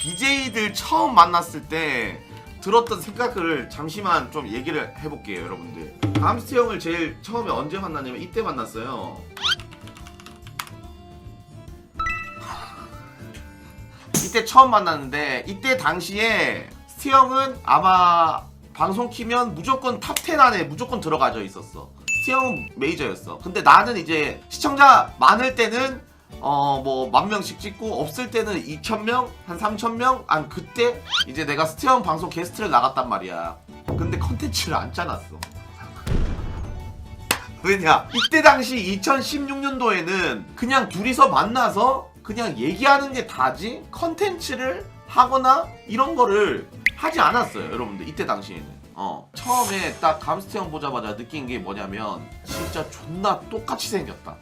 BJ들 처음 만났을 때 들었던 생각을 잠시만 좀 얘기를 해볼게요, 여러분들. 감스트 형을 제일 처음에 언제 만났냐면 이때 만났어요. 이때 처음 만났는데 이때 당시에 스티 형은 아마 방송 키면 무조건 탑 10 안에 무조건 들어가져 있었어. 스티 형은 메이저였어. 근데 나는 이제 시청자 많을 때는 어 뭐 만 명씩 찍고 없을 때는 2천 명, 한 3천 명, 한 그때 이제 내가 형 방송 게스트를 나갔단 말이야. 근데 컨텐츠를 안 짜놨어. 왜냐? 이때 당시 2016년도에는 그냥 둘이서 만나서 그냥 얘기하는 게 다지 컨텐츠를 하거나 이런 거를 하지 않았어요, 여러분들. 이때 당시에는. 어. 처음에 딱 감스트 형 보자마자 느낀 게 뭐냐면 진짜 존나 똑같이 생겼다.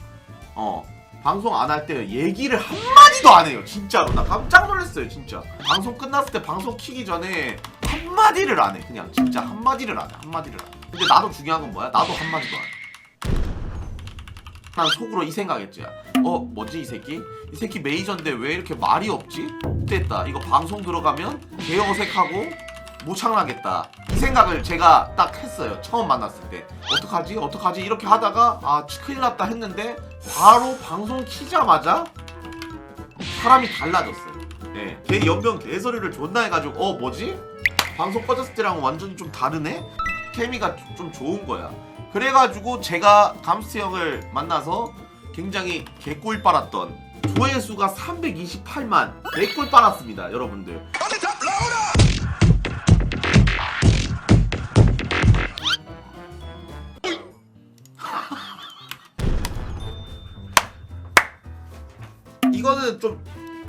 어. 방송 안 할 때 얘기를 한마디도 안 해요, 진짜로. 나 깜짝 놀랐어요, 진짜. 방송 끝났을 때 방송 키기 전에 한마디를 안 해. 그냥 진짜 한마디를 안 해, 한마디를 안 해. 근데 나도 중요한 건 뭐야? 나도 한마디도 안 해. 난 속으로 이 생각했지. 어, 뭐지 이 새끼? 이 새끼 메이저인데 왜 이렇게 말이 없지? 됐다. 이거 방송 들어가면 개 어색하고 무창나겠다. 이 생각을 제가 딱 했어요. 처음 만났을 때. 어떡하지? 어떡하지? 이렇게 하다가 아, 큰일 났다 했는데 바로 방송 키자마자 사람이 달라졌어요. 예. 걔 연병 개소리를 존나 해가지고 어, 뭐지? 방송 꺼졌을 때랑 완전히 좀 다르네? 케미가 좀 좋은 거야. 그래가지고 제가 감스트 형을 만나서 굉장히 개꿀 빨았던 조회수가 328만 개꿀 빨았습니다 여러분들 이거는 좀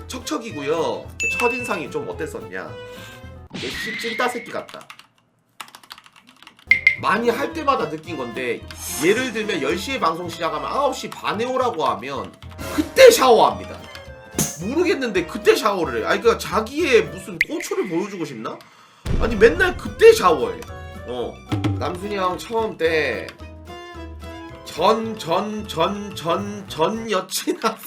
척척이고요 첫인상이 좀 어땠었냐 역시 찐따 새끼 같다 많이 할 때마다 느낀 건데 예를 들면 10시에 방송 시작하면 9시 반에 오라고 하면 그때 샤워합니다. 모르겠는데 그때 샤워를 해. 아니 그러니까 자기의 무슨 고초를 보여주고 싶나? 아니 맨날 그때 샤워해. 어. 남순이 형 처음 때 전 전 전 전 전 여친 아빠.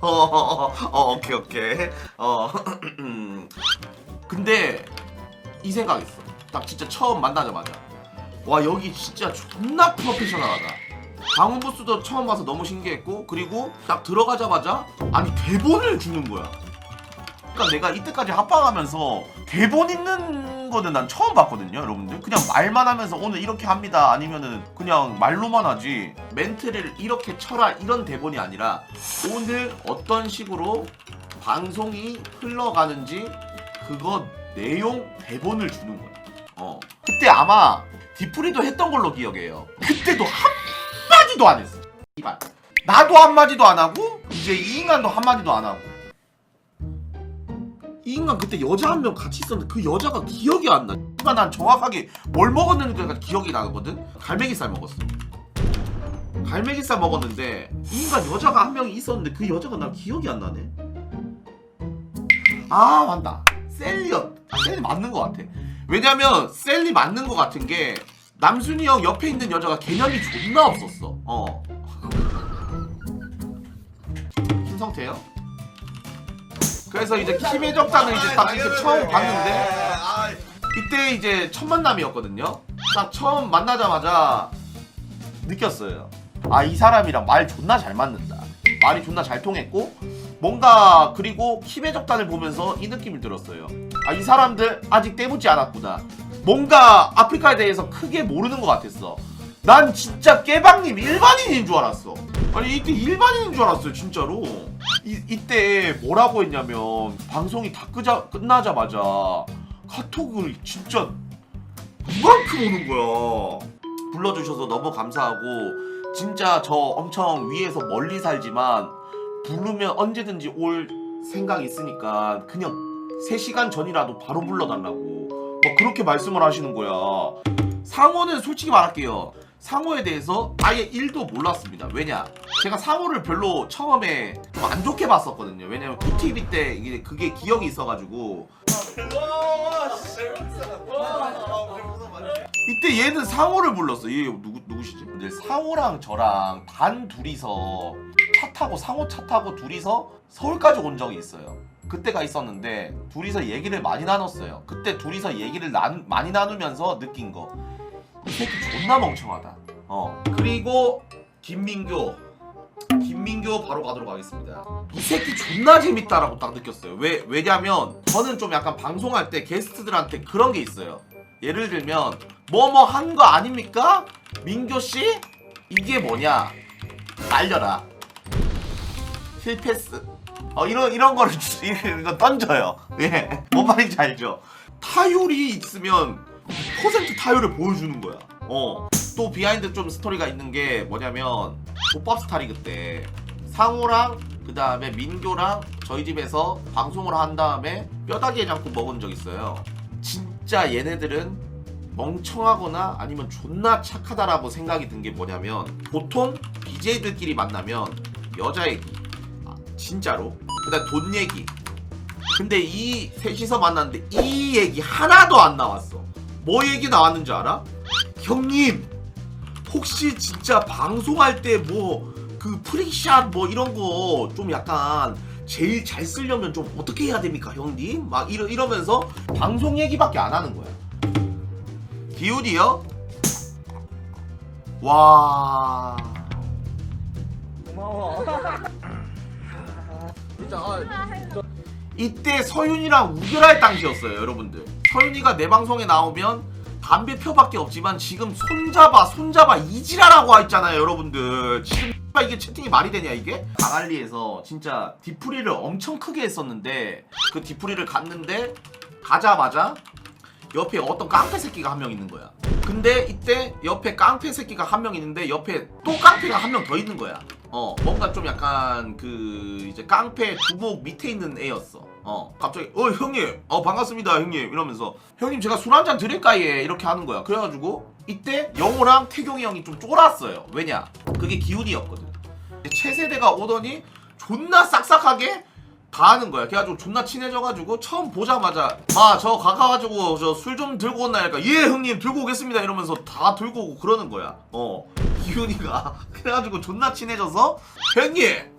어, 어, 어, 어, 오케이, 오케이. 어, 근데 이 생각했어. 딱 진짜 처음 만나자마자. 와, 여기 진짜 존나 프로페셔널하다. 방문 부스도 처음 봐서 너무 신기했고, 그리고 딱 들어가자마자, 아니, 대본을 주는 거야. 그러니까 내가 이때까지 합방하면서 대본 있는 거는 난 처음 봤거든요, 여러분들. 그냥 말만 하면서 오늘 이렇게 합니다. 아니면은 그냥 말로만 하지. 멘트를 이렇게 쳐라 이런 대본이 아니라 오늘 어떤 식으로 방송이 흘러가는지 그거 내용 대본을 주는 거야. 어. 그때 아마 디프리도 했던 걸로 기억해요. 그때도 한마디도 안 했어. 이발. 나도 한마디도 안 하고 이제 이 인간도 한마디도 안 하고 이 인간 그때 여자 한 명 같이 있었는데 그 여자가 기억이 안 나. 그러니까 난 정확하게 뭘 먹었는지가 기억이 나거든. 갈매기살 먹었어. 갈매기살 먹었는데 이 인간 여자가 한 명이 있었는데 그 여자가 난 기억이 안 나네. 아 맞다. 셀리였. 아, 셀리 맞는 것 같아. 왜냐면 셀리 맞는 것 같은 게 남순이 형 옆에 있는 여자가 개념이 존나 없었어. 어. 김성태요? 그래서 이제 키의 적단을 이제 딱 이렇게 처음 봤는데 이때 이제 첫 만남이었거든요. 딱 처음 만나자마자 느꼈어요. 아 이 사람이랑 말 존나 잘 맞는다. 말이 존나 잘 통했고 뭔가 그리고 키의 적단을 보면서 이 느낌을 들었어요. 아 이 사람들 아직 때묻지 않았구나. 뭔가 아프리카에 대해서 크게 모르는 것 같았어. 난 진짜 깨방님 일반인인 줄 알았어. 아니 이때 일반인인 줄 알았어요 진짜로. 이, 이때 뭐라고 했냐면 방송이 다 끄자, 끝나자마자 카톡을 진짜 이만큼 오는 거야. 불러주셔서 너무 감사하고 진짜 저 엄청 위에서 멀리 살지만 부르면 언제든지 올 생각 있으니까 그냥 3시간 전이라도 바로 불러달라고 막 그렇게 말씀을 하시는 거야. 상호는 솔직히 말할게요. 상호에 대해서 아예 1도 몰랐습니다. 왜냐? 제가 상호를 별로 처음에 좀 안 좋게 봤었거든요. 왜냐면 쿠티비 때 이게 그게 기억이 있어가지고 이때 얘는 상호를 불렀어. 얘 누구 누구시지? 근데 상호랑 저랑 단 둘이서 차 타고 상호 차 타고 둘이서 서울까지 온 적이 있어요. 그때가 있었는데 둘이서 얘기를 많이 나눴어요. 그때 둘이서 얘기를 난, 많이 나누면서 느낀 거. 이 새끼 존나 멍청하다. 어. 그리고 김민교. 김민교 바로 가도록 하겠습니다. 이 새끼 존나 재밌다라고 딱 느꼈어요. 왜 왜냐면 저는 좀 약간 방송할 때 게스트들한테 그런 게 있어요. 예를 들면 뭐 뭐 한 거 아닙니까? 민교 씨 이게 뭐냐? 날려라. 힐패스. 어 이런 이런 거를 주- 이거 던져요. 예. 뭔 말인지 알죠? 타율이 있으면 퍼센트 타율을 보여주는 거야. 어. 또 비하인드 좀 스토리가 있는 게 뭐냐면 족밥 스타리 그때 상우랑 그 다음에 민교랑 저희 집에서 방송을 한 다음에 뼈다귀 해장국 먹은 적 있어요. 진짜 얘네들은 멍청하거나 아니면 존나 착하다라고 생각이 든 게 뭐냐면 보통 BJ들끼리 만나면 여자 얘기 아, 진짜로 그다음 돈 얘기 근데 이 셋이서 만났는데 이 얘기 하나도 안 나왔어 뭐 얘기 나왔는지 알아? 형님 혹시 진짜 방송할 때 뭐 그 프리샷 뭐 이런 거 좀 약간 제일 잘 쓰려면 좀 어떻게 해야 됩니까 형님? 막 이러, 이러면서 방송 얘기밖에 안 하는 거야 기훈이요? 와 고마워. 진짜 아, 이때 서윤이랑 우결할 당시였어요 여러분들 서윤이가 내 방송에 나오면 담배 펴밖에 없지만 지금 손잡아 손잡아 이지라라고 했잖아요 여러분들. 지금 이게 채팅이 말이 되냐 이게? 강알리에서 진짜 디프리를 엄청 크게 했었는데 그 디프리를 갔는데 가자마자 옆에 어떤 깡패 새끼가 한 명 있는 거야. 근데 이때 옆에 깡패 새끼가 한 명 있는데 옆에 또 깡패가 한 명 더 있는 거야. 어 뭔가 좀 약간 그 이제 깡패 두목 밑에 있는 애였어 어 갑자기 어 형님 어 반갑습니다 형님. 이러면서 형님 제가 술 한 잔 드릴까 예 이렇게 하는 거야. 그래가지고 이때 영호랑 태경이 형이 좀 쫄았어요. 왜냐? 그게 기훈이었거든. 최세대가 오더니 존나 싹싹하게 다 하는 거야. 그래가지고 존나 친해져가지고 처음 보자마자 마저 가가지고 저 술 좀 들고 온다니까 예 형님 들고 오겠습니다. 이러면서 다 들고 오고 그러는 거야. 어. 기훈이가. 그래가지고 존나 친해져서 형님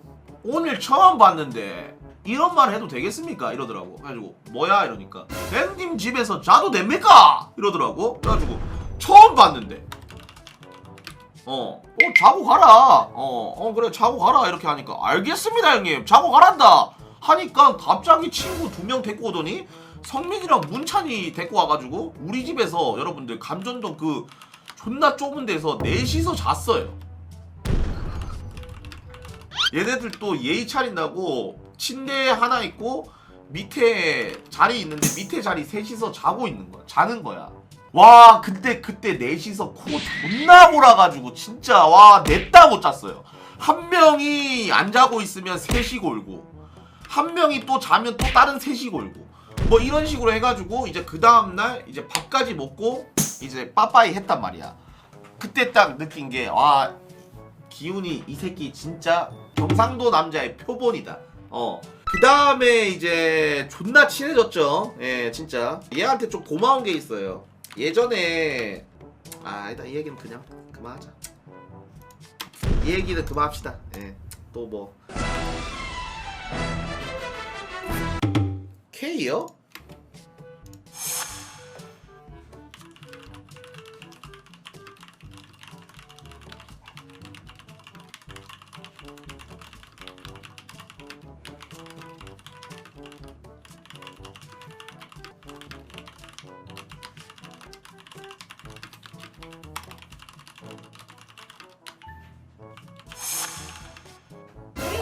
오늘 처음 봤는데 이런 말 해도 되겠습니까 이러더라고. 그래가지고 뭐야 이러니까 형님 집에서 자도 됩니까 이러더라고. 그래가지고 처음 봤는데 어, 어 자고 가라. 어, 어 그래 자고 가라 이렇게 하니까 알겠습니다 형님 자고 가란다 하니까 갑자기 친구 두 명 데리고 오더니 성민이랑 문찬이 데리고 와가지고 우리 집에서 여러분들 감전동 그 존나 좁은 데서 넷이서 잤어요. 얘네들 또 예의 차린다고 침대 하나 있고 밑에 자리 있는데 밑에 자리 셋이서 자고 있는 거야. 자는 거야. 와 근데 그때 넷이서 코 존나 몰아가지고 진짜 와 냈다 못 잤어요 한 명이 안 자고 있으면 셋이 골고 한 명이 또 자면 또 다른 셋이 골고 뭐 이런 식으로 해가지고 이제 그 다음날 이제 밥까지 먹고 이제 빠빠이 했단 말이야 그때 딱 느낀 게 와 기훈이 이 새끼 진짜 경상도 남자의 표본이다 어 그 다음에 이제 존나 친해졌죠. 예, 진짜. 얘한테 좀 고마운 게 있어요. 예전에 아 일단 이 얘기는 그냥 그만하자. 이 얘기는 그만합시다. 예, 또 뭐. K요?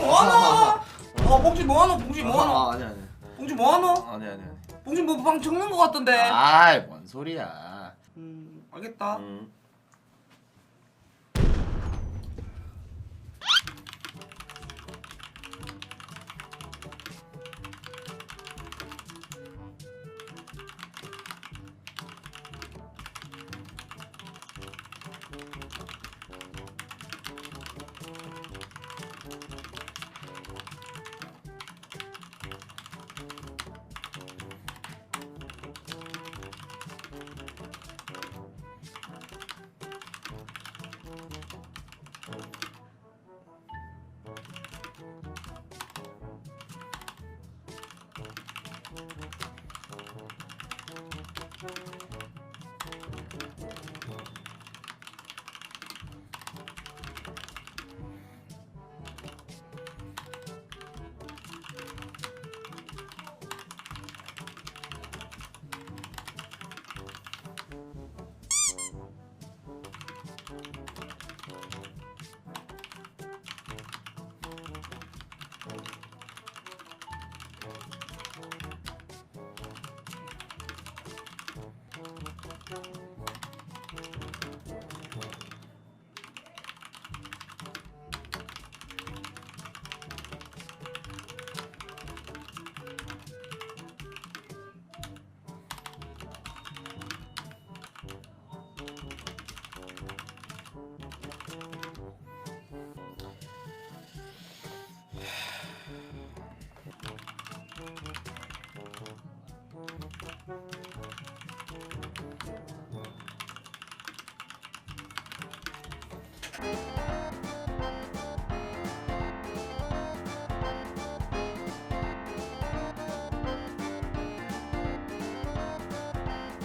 뭐하노? 어 봉지 뭐하노? 봉지 뭐하노? 아, 아니 아니. 봉지 뭐하노? 아니 아니. 봉지 뭐방 적는 거 같던데. 아이 뭔 소리야. 음 알겠다. 음.